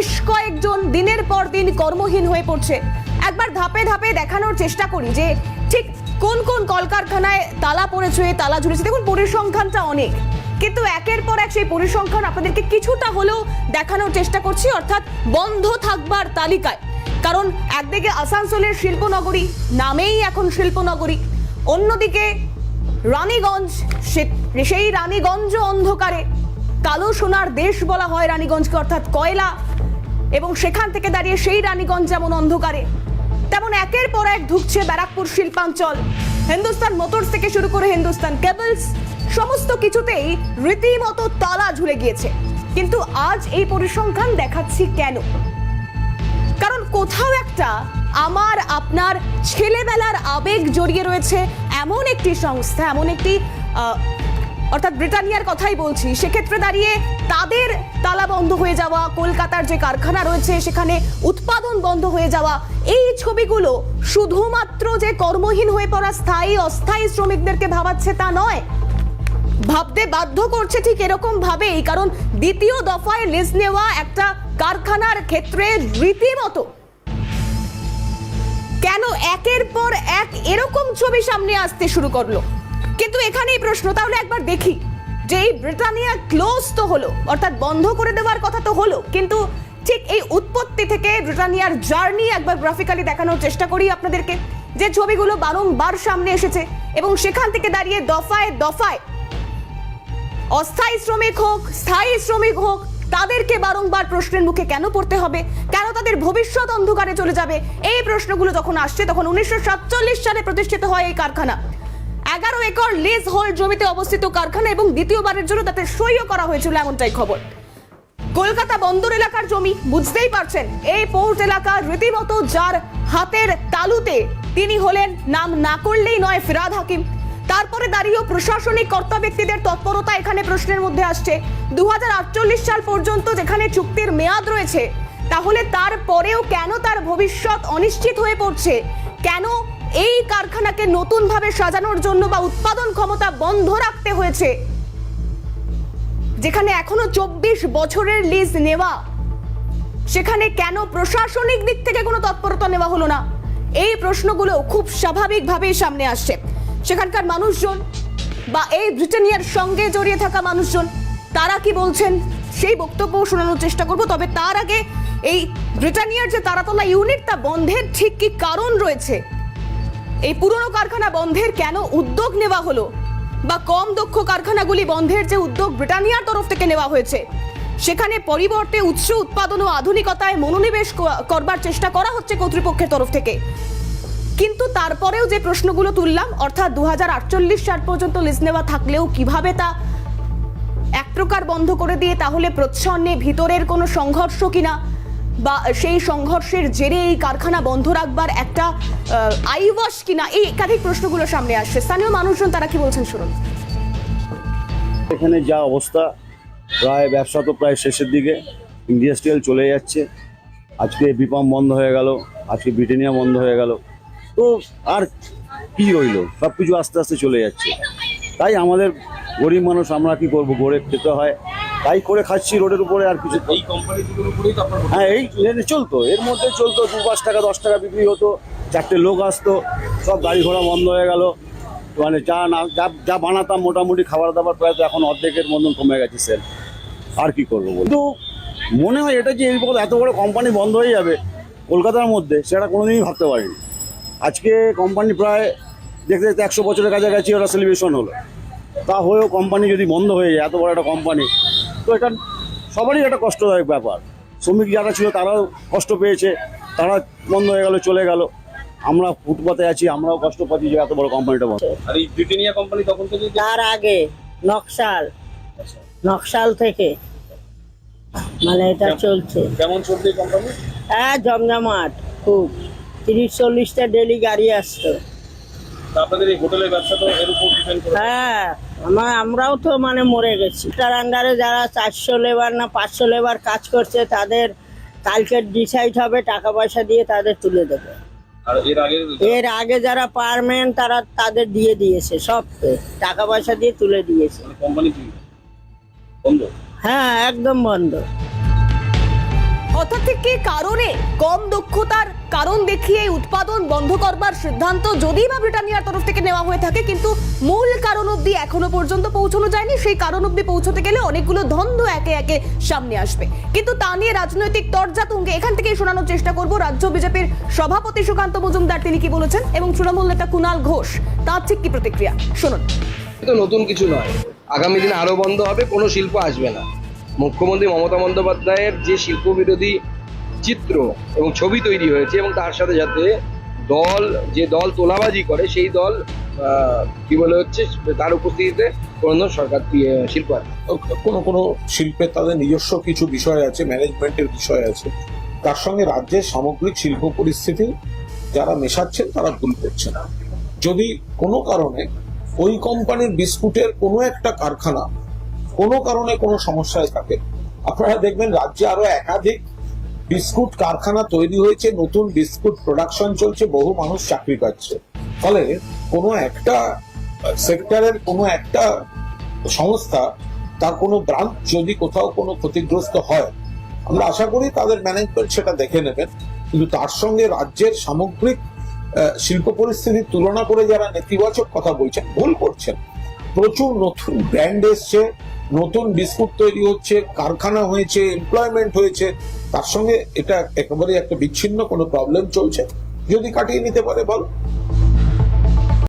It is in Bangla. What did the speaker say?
বেশ কয়েকজন দিনের পর দিন কর্মহীন হয়ে পড়ছে। একবার ধাপে ধাপে দেখানোর চেষ্টা করি যে ঠিক কোন কোন কলকারখানায় তালা পড়েছে, তালা ঝুলেছে। দেখুন, পরিসংখ্যানটা অনেক। কিন্তু একের পর এক সেই পরিসংখ্যান আপনাদেরকে কিছুটা হলেও দেখানোর চেষ্টা করছি, অর্থাৎ বন্ধ থাকবার তালিকায়। কারণ একদিকে আসানসোলের শিল্পনগরী, নামেই এখন শিল্পনগরী। অন্যদিকে রানীগঞ্জ সেই রানীগঞ্জ অন্ধকারে। কালো সোনার দেশ বলা হয় রানীগঞ্জকে, অর্থাৎ কয়লা এবং সেখান থেকে দাঁড়িয়ে সেই রানীগঞ্জ যেমন অন্ধকারে, তেমন একের পর এক ঢুকছে ব্যারাকপুর শিল্পাঞ্চল। হিন্দুস্তান মোটরস থেকে শুরু করে হিন্দুস্তান কেবলস, সমস্ত কিছুতেই রীতিমতো তালা ঝুলে গিয়েছে। কিন্তু আজ এই পরিসংখ্যান দেখাচ্ছি কেন? কারণ কোথাও একটা আমার, আপনার ছেলেবেলার আবেগ জড়িয়ে রয়েছে এমন একটি সংস্থা, এমন একটি অর্থাৎ ব্রিটানিয়ার কথাই বলছি, সেক্ষেত্রে দাঁড়িয়ে তাদের তালা বন্ধ হয়ে যাওয়া, কলকাতার যে কারখানা রয়েছে, সেখানে উৎপাদন বন্ধ হয়ে যাওয়া, এই ছবিগুলো শুধুমাত্র যে কর্মহীন হয়ে পড়া স্থায়ী, অস্থায়ী শ্রমিকদেরকে ভাবাচ্ছে তা নয়। ভাবতে বাধ্য করছে ঠিক এরকম ভাবেই, কারণ দ্বিতীয় দফায় লিজ নেওয়া একটা কারখানার ক্ষেত্রে রীতিমতো কেন একের পর এক এরকম ছবি সামনে আসতে শুরু করল? কিন্তু এখানেই প্রশ্ন, তাহলে একবার দেখি। যে এই ব্রিটানিয়া ক্লোজ তো হলো, অর্থাৎ বন্ধ করে দেওয়ার কথা তো হলো, কিন্তু ঠিক এই উৎপত্তি থেকে ব্রিটানিয়ার জার্নি একবার গ্রাফিক্যালি দেখানোর চেষ্টা করি আপনাদেরকে। যে ছবিগুলো বারংবার সামনে এসেছে, এবং সেখান থেকে দাঁড়িয়ে দফায় দফায়, অস্থায়ী শ্রমিক হোক, স্থায়ী শ্রমিক হোক, তাদেরকে বারংবার প্রশ্নের মুখে কেন পড়তে হবে? কেন তাদের ভবিষ্যৎ অন্ধকারে চলে যাবে? এই প্রশ্নগুলো যখন আসছে, তখন উনিশশো সাতচল্লিশ সালে প্রতিষ্ঠিত হয় এই কারখানা। এগারো একর লিজ হোল্ড জমিতে অবস্থিত কারখানা এবং দ্বিতীয়বারের জন্য তাতে সইও করা হয়েছিল এমনটাই খবর। কলকাতা বন্দর এলাকার জমি বুঝতেই পারছেন, এই পোর্ট এলাকা রীতিমতো যার হাতের তালুতে তিনি হলেন, নাম না করলেই নয় ফিরাদ হাকিম। তারপরে দাঁড়িয়েও প্রশাসনিক কর্তা ব্যক্তিদের তৎপরতা এখানে প্রশ্নের মধ্যে আসছে। দু হাজার আটচল্লিশ সাল পর্যন্ত যেখানে চুক্তির মেয়াদ রয়েছে, তাহলে তারপরেও কেন তার ভবিষ্যৎ অনিশ্চিত হয়ে পড়ছে? কেন এই কারখানাকে নতুনভাবে সাজানোর জন্য বা উৎপাদন ক্ষমতা বন্ধ রাখতে হয়েছে, যেখানে এখনও চব্বিশ বছরের লিজ নেওয়া। সেখানে কেন প্রশাসনিক দিক থেকে কোনো তৎপরতা নেওয়া হলো না? এই প্রশ্নগুলো খুব স্বাভাবিকভাবেই সামনে আসছে। সেখানকার মানুষজন বা এই ব্রিটানিয়ার সঙ্গে জড়িয়ে থাকা মানুষজন, তারা কি বলছেন? সেই বক্তব্য শোনানোর চেষ্টা করব, তবে তার আগে এই ব্রিটানিয়ার যে তারাতলা ইউনিট তা বন্ধের ঠিক কি কারণ রয়েছে? এই পুরনো কারখানা বন্ধের কেন উদ্যোগ নেওয়া হলো? বা কম দক্ষ কারখানাগুলি বন্ধের যে উদ্যোগ ব্রিটানিয়ার তরফ থেকে নেওয়া হয়েছে, সেখানে পরিবর্তে উৎস, উৎপাদন ও আধুনিকতায় মনোনিবেশ করবার চেষ্টা করা হচ্ছে কর্তৃপক্ষের তরফ থেকে। কিন্তু তারপরেও যে প্রশ্নগুলো তুললাম, অর্থাৎ দু হাজার আটচল্লিশ সাল পর্যন্ত লিজ নেওয়া থাকলেও কীভাবে তা এক প্রকার বন্ধ করে দিয়ে তাহলে প্রচ্ছন্নে ভিতরের কোনো সংঘর্ষ কিনা বা সেই সংঘর্ষের জেরে এই কারখানা বন্ধ রাখবার একটা আইওয়াস কিনা, এই একাধিক প্রশ্নগুলো সামনে আসছে। স্থানীয় মানুষজন তারা কি বলছেন শুনুন। এখানে যা অবস্থা, প্রায় ব্যবসা তো প্রায় শেষের দিকে, ইন্ডাস্ট্রিয়াল চলে যাচ্ছে। আজকে বিপাম বন্ধ হয়ে গেল, আজকে ব্রিটেনিয়া বন্ধ হয়ে গেল। তো আর কি রইল? সব কিছু আস্তে আস্তে চলে যাচ্ছে। তাই আমাদের গরিব মানুষ, আমরা কি করব? গড়ে খেতে হয়। তাই করে খাচ্ছি রোডের উপরে আর কিছু এই কোম্পানিগুলোর উপরেই তো আপনার হ্যাঁ এই এর চলতো। এর মধ্যে চলতো দু পাঁচ টাকা দশ টাকা বিক্রি হতো চারটে লোক আসতো সব গাড়ি ঘোড়া বন্ধ হয়ে গেল। মানে যা না যা যা বানাতাম মোটামুটি খাবার দাবার প্রায় তো এখন অর্ধেকের মতন কমে গেছে সেল আর কি করব কিন্তু মনে হয় এটা যে এই এত বড় কোম্পানি বন্ধ হয়ে যাবে কলকাতার মধ্যে সেটা কোনোদিনই ভাবতে পারিনি। আজকে কোম্পানি প্রায় দেখতে দেখতে একশো বছরের কাছাকাছি ওরা সেলিব্রেশন হলো। তা হয়েও কোম্পানি যদি বন্ধ হয়ে যায় এত বড় একটা কোম্পানি তো এটা সবারই একটা কষ্টদায়ক ব্যাপার। শ্রমিক যারা ছিল তারাও কষ্ট পেয়েছে তারা বন্ধ হয়ে গেল চলে গেল। আমরা ফুটপাতে আছি আমরাও কষ্ট পাচ্ছি যে এত বড় কোম্পানিটা বন্ধ। আর এই ব্রিটেনিয়া কোম্পানি তখন থেকে তার আগে নকশাল। নকশাল থেকে। মানে এটা চলছে। কেমন চলছে কোম্পানি হ্যাঁ জমজমাট খুব। তিরিশ চল্লিশটা ডেলি গাড়ি আসতো। আপনাদের এই হোটেলের ব্যবসা তো এর উপর ডিপেন্ড করে। হ্যাঁ। আমার আমরাও তো মানে মরে গেছি। তার আন্ডারে যারা চারশো লেবার না পাঁচশো লেবার কাজ করছে তাদের কালকে ডিসাইড হবে টাকা পয়সা দিয়ে তাদের তুলে দেবে। এর আগে যারা পারমেন তারা তাদের দিয়ে দিয়েছে সব টাকা পয়সা দিয়ে তুলে দিয়েছে। বন্ধ? হ্যাঁ একদম বন্ধ। অর্থাৎ কি কারণে কম দক্ষতার কারণ দেখিয়ে উৎপাদন বন্ধ করবার সিদ্ধান্ত যদি বা ব্রিটানিয়ার তরফ থেকে নেওয়া হয়ে থাকে, কিন্তু মূল কারণ অবধি এখনও পর্যন্ত পৌঁছানো যায়নি। সেই কারণ অবধি পৌঁছতে গেলে অনেকগুলো দ্বন্দ্ব একে একে সামনে আসবে। কিন্তু তা নিয়ে রাজনৈতিক তরজা তুঙ্গে এখান থেকেই শোনানোর চেষ্টা করব। রাজ্য বিজেপির সভাপতি সুকান্ত মজুমদার, তিনি কি বলেছেন? এবং তৃণমূল নেতা কুণাল ঘোষ, তার ঠিক কি প্রতিক্রিয়া? শুনুন। নতুন কিছু নয়। আগামী দিনে আরও বন্ধ হবে, কোনো শিল্প আসবে না। মুখ্যমন্ত্রী মমতা বন্দ্যোপাধ্যায়ের যে শিল্প বিরোধী চিত্র এবং ছবি তৈরি হয়েছে এবং তার সাথে সাথে দল, যে দল তোলাবাজি করে, সেই দল কি বলে হচ্ছে, তার উপস্থিতিতে কোনো সরকার শিল্প কোনো কোনো শিল্পের তাদের নিজস্ব কিছু বিষয় আছে, ম্যানেজমেন্টের বিষয় আছে। তার সঙ্গে রাজ্যের সামগ্রিক শিল্প পরিস্থিতি যারা মেশাচ্ছেন, তারা ভুল করছেন। যদি কোনো কারণে ওই কোম্পানির বিস্কুটের কোনো একটা কারখানা কোনো কারণে কোনো সমস্যায় থাকে। আপনারা দেখবেন রাজ্যে আরও একাধিক বিস্কুট কারখানা তৈরি হয়েছে, নতুন বিস্কুট প্রোডাকশন চলছে, বহু মানুষ চাকরি পাচ্ছে। ফলে কোনো একটা সেক্টরের কোনো একটা সংস্থা তার কোনো ব্রাঞ্চ যদি কোথাও কোনো ক্ষতিগ্রস্ত হয়, আমরা আশা করি তাদের ম্যানেজমেন্ট সেটা দেখে নেবেন। কিন্তু তার সঙ্গে রাজ্যের সামগ্রিক শিল্প পরিস্থিতির তুলনা করে যারা নেতিবাচক কথা বলছেন, ভুল করছেন, প্রচুর নতুন ব্র্যান্ড এসছে। নতুন বিস্কুট তৈরি হচ্ছে, কারখানা হয়েছে এমপ্লয়মেন্ট হয়েছে, তার সঙ্গে এটা একেবারে একটা বিচ্ছিন্ন কোনো প্রবলেম চলছে। যদি কাটিয়ে নিতে পারে, বল।